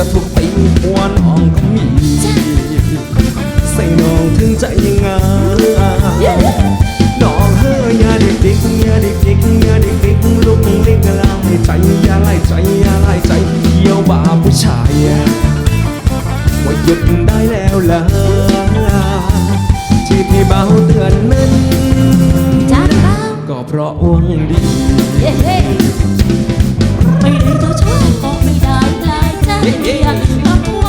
อบทุกไปีหัวน้องก็มีใส่น้องถึงใจยังไงน้องเฮ้ยอย่าดิกดิกอย่าดิกดิกอย่าดิกดิกลุกเล็กลาใใจอย่าไล่ใจอย่าไล่ใจเที่ยวบ่าผู้ชายว่าหยุดได้แล้วล่ะที่ที่เบาเตือนมันก็เพราะอ้วังดีไม่ได้เจ้าชอบก็ไม่ได้แล alegria, amor.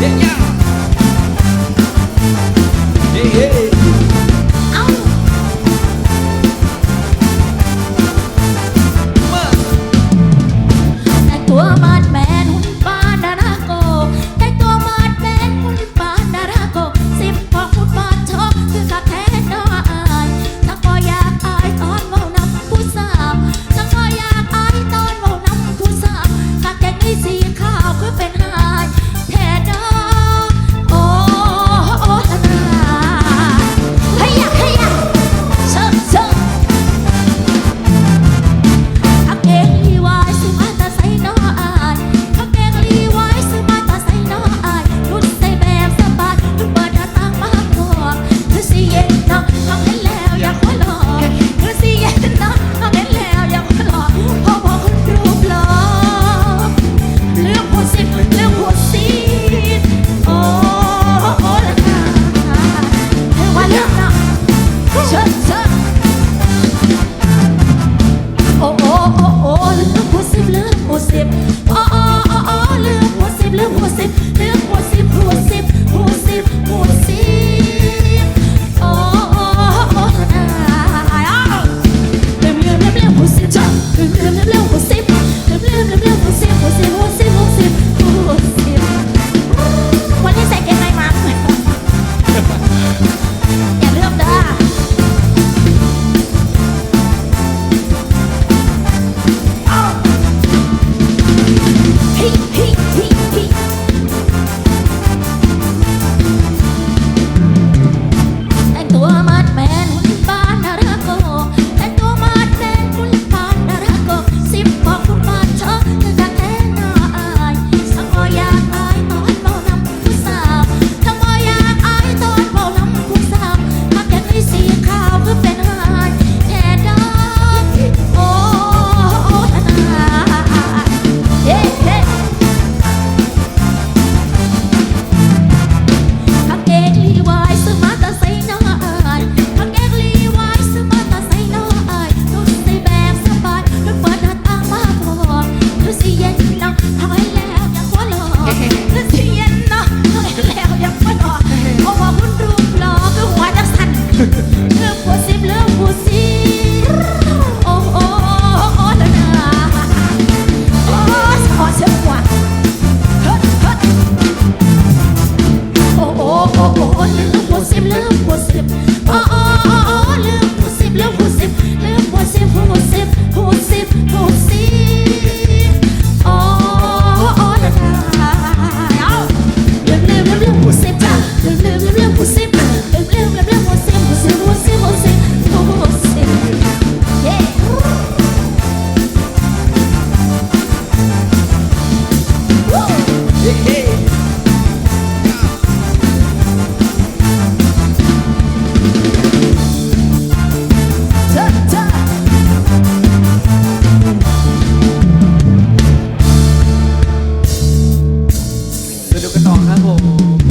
Yeah. Oh.